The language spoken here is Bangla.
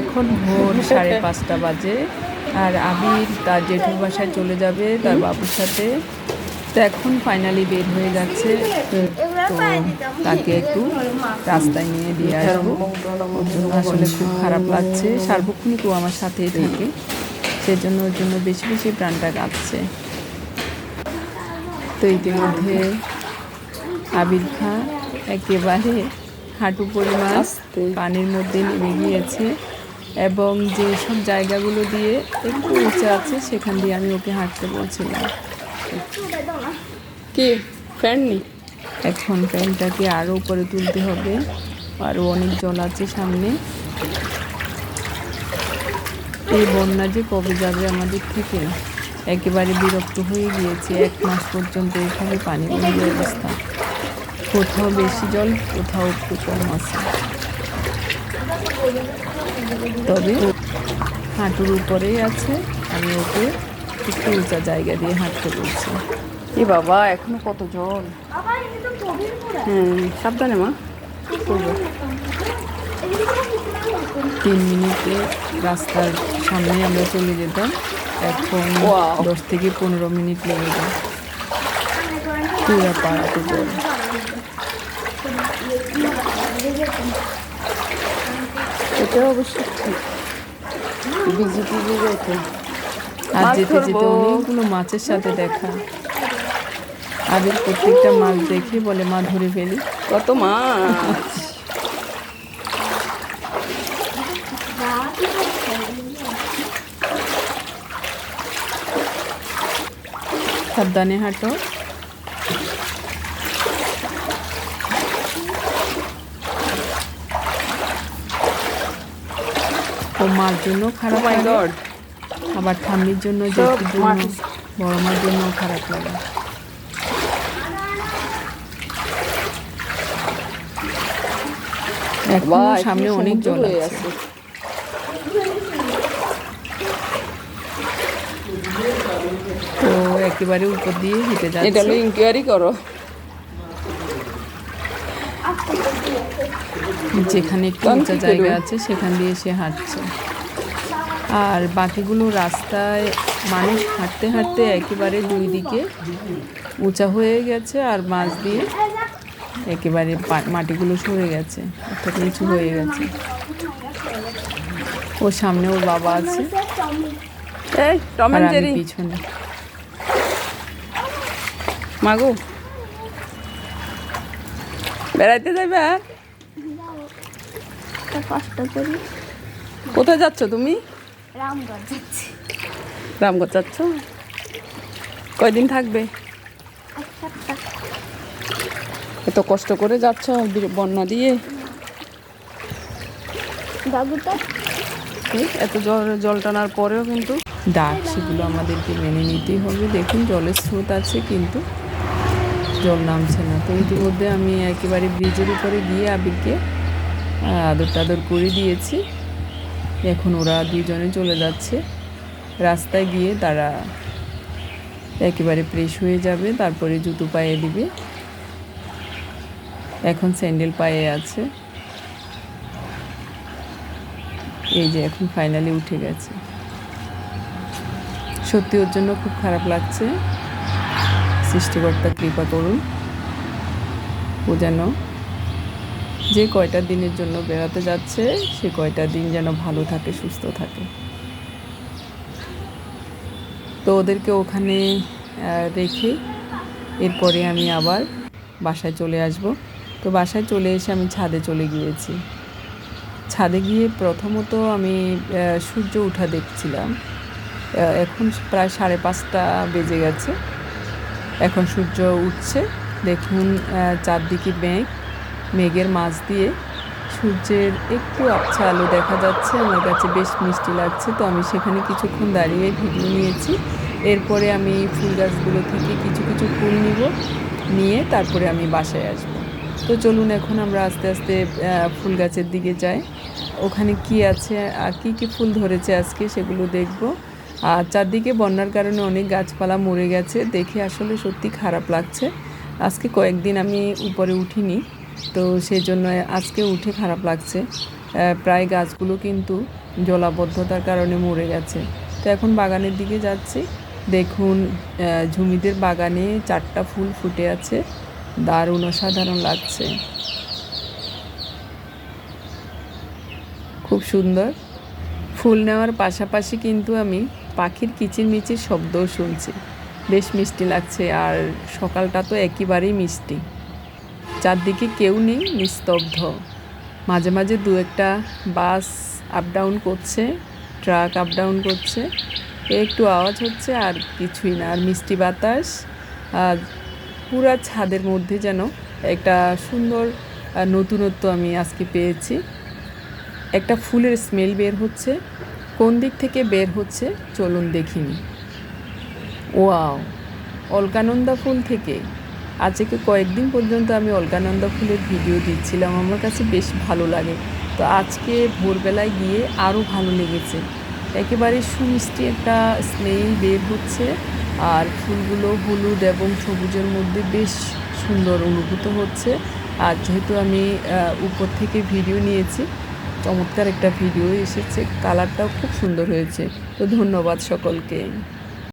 এখন ভোর সাড়ে পাঁচটা বাজে। আর আবির তার জেঠুর বাসায় চলে যাবে, তার বাবুর সাথে। তো এখন ফাইনালি বের হয়ে যাচ্ছে। তো তাকে একটু রাস্তায় নিয়ে দিয়ে আসব। আসলে খুব খারাপ লাগছে। সার্বক্ষণিক ও আমার সাথেই থাকে। সেজন্য ওর জন্য বেশি বেশি প্রাণটা কাঁপছে। তো ইতিমধ্যে আবির খা একেবারে হাঁটু পরিমাণ। পানির মধ্যে নেমে গিয়েছে এবং যে সব জায়গাগুলো দিয়ে একটু উঁচু আছে সেখান দিয়ে আমি ওকে হাঁটতে বলছিলাম। কি? ফ্যান নি? এখন ফ্যানটাকে আরও উপরে তুলতে হবে। আরও অনেক জল আছে সামনে। এই বন্যা যে কবে যাবে আমাদের থেকে? একেবারে বিরক্ত হয়ে গিয়েছে। এক মাস পর্যন্ত এখানে পানি বন্দির অবস্থা। কোথাও বেশি জল কোথাও একটু কম আছে। তবে হাঁটুর উপরেই আছে আমি ওকে একটু উঁচা জায়গা দিয়ে হাঁটতে বলছি। এ বাবা এখনও কত জল? হ্যাঁ সাবধানে মা। তিন মিনিটে রাস্তার সামনে আমরা চলে যেতাম এখন দশ থেকে পনেরো মিনিট লেগে যায়। পুরো পাড়াতে জল। এটা অবশ্য ঠিক বিজি টিজি যেতে আর মাছ যেতে যেতে ধরবো। অনেকগুলো মাছের সাথে দেখা। আবির প্রত্যেকটা মাছ দেখে বলে মা ধরে ফেলি। কত মাছ! সাবধানে হাঁটো। ও মার জন্য খারাপ মাই লাগে গড আবার ঠান্ডির জন্য জেঠির জন্য বড় মার জন্য খারাপ লাগে। সামনে অনেক জল আছে। তো একেবারে উপর দিয়ে হেঁটে এটা যাচ্ছে। হলো ইনকোয়ারি করো। যেখানে একটু উঁচা জায়গা আছে সেখান দিয়ে সে হাঁটছে। আর বাকিগুলো রাস্তায় মানুষ হাঁটতে হাঁটতে একেবারে দুই দিকে উঁচা হয়ে গেছে আর মাছ দিয়ে একেবারে মাটিগুলো সরে গেছে অর্থাৎ নিচু হয়ে গেছে। ওর সামনে ওর বাবা আছে। এই আর পিছনে। মাগো বেড়াইতে যাবে আর কষ্ট করি। কোথায় যাচ্ছ তুমি? রামগঞ্জ যাচ্ছি। কয়দিন থাকবে? এত কষ্ট করে যাচ্ছ বন্যা দিয়ে? এত জল জল টানার পরেও কিন্তু ডাক সেগুলো আমাদেরকে মেনে নিতেই হবে। দেখুন জলের স্রোত আছে কিন্তু জল নামছে না। তো ইতিমধ্যে আমি একেবারে ব্রিজের উপরে গিয়ে আবিরকে আদর টাদর করে দিয়েছি। এখন ওরা দুজনে চলে যাচ্ছে। রাস্তায় গিয়ে তারা একেবারে ফ্রেশ হয়ে যাবে, তারপরে জুতো পায়ে দিবে। এখন স্যান্ডেল পায়ে আছে। এই যে এখন ফাইনালি উঠে গেছে। সত্যি ওর জন্য খুব খারাপ লাগছে। সৃষ্টিকর্তা কৃপা করুন। ও যেন যে কয়টা দিনের জন্য বেড়াতে যাচ্ছে, সে কয়টা দিন যেন ভালো থাকে, সুস্থ থাকে। তো ওদেরকে ওখানে রেখে এরপরে আমি আবার বাসায় চলে আসব। তো বাসায় চলে এসে আমি ছাদে চলে গিয়েছি। ছাদে গিয়ে প্রথমত আমি সূর্য উঠা দেখছিলাম। এখন প্রায় সাড়ে পাঁচটা বেজে গেছে। এখন সূর্য উঠছে। দেখুন চারদিকে মেঘ। মেঘের মাঝ দিয়ে সূর্যের একটু আবছা আলো দেখা যাচ্ছে। আমার কাছে বেশ মিষ্টি লাগছে। তো আমি সেখানে কিছুক্ষণ দাঁড়িয়ে ভিডিও নিয়েছি। এরপরে আমি ফুল গাছগুলো থেকে কিছু কিছু ফুল নিব, নিয়ে তারপরে আমি বাসায় আসব। তো চলুন এখন আমরা আস্তে আস্তে ফুল গাছের দিকে যাই। ওখানে কি আছে, আর কী কী ফুল ধরেছে আজকে সেগুলো দেখব। আর চারদিকে বন্যার কারণে অনেক গাছপালা মরে গেছে। দেখে আসলে সত্যি খারাপ লাগছে। আজকে কয়েকদিন আমি উপরে উঠিনি। তো সেই জন্য আজকে উঠে খারাপ লাগছে। প্রায় গাছগুলো কিন্তু জলাবদ্ধতার কারণে মরে গেছে। তো এখন বাগানের দিকে যাচ্ছি। দেখুন ঝুমিদের বাগানে চারটা ফুল ফুটে আছে। দারুণ অসাধারণ লাগছে। খুব সুন্দর। ফুল নেওয়ার পাশাপাশি কিন্তু আমি পাখির কিচিরমিচির শব্দও শুনছি। বেশ মিষ্টি লাগছে, আর সকালটা তো একেবারেই মিষ্টি। চারদিকে কেউ নেই, নিস্তব্ধ। মাঝে মাঝে দু একটা বাস আপ ডাউন করছে ট্রাক আপ ডাউন করছে। একটু আওয়াজ হচ্ছে, আর কিছুই না। আর মিষ্টি বাতাস, আর পুরা ছাদের মধ্যে যেন একটা সুন্দর নতুনত্ব আমি আজকে পেয়েছি। একটা ফুলের স্মেল বের হচ্ছে। কোন দিক থেকে বের হচ্ছে, চলুন দেখিনি। ওয়াও! অলকানন্দা ফুল থেকে। আজকে কয়েকদিন পর্যন্ত আমি অলকানন্দা ফুলের ভিডিও দিচ্ছিলাম। আমার কাছে বেশ ভালো লাগে। তো আজকে ভোরবেলায় গিয়ে আরও ভালো লেগেছে। একেবারে সুমিষ্টি একটা স্মেল বের হচ্ছে আর ফুলগুলো হলুদ এবং সবুজের মধ্যে বেশ সুন্দর অনুভূত হচ্ছে। আর যেহেতু আমি উপর থেকে ভিডিও নিয়েছি, চমৎকার একটা ভিডিও এসেছে, কালারটাও খুব সুন্দর হয়েছে। তো ধন্যবাদ সকলকে।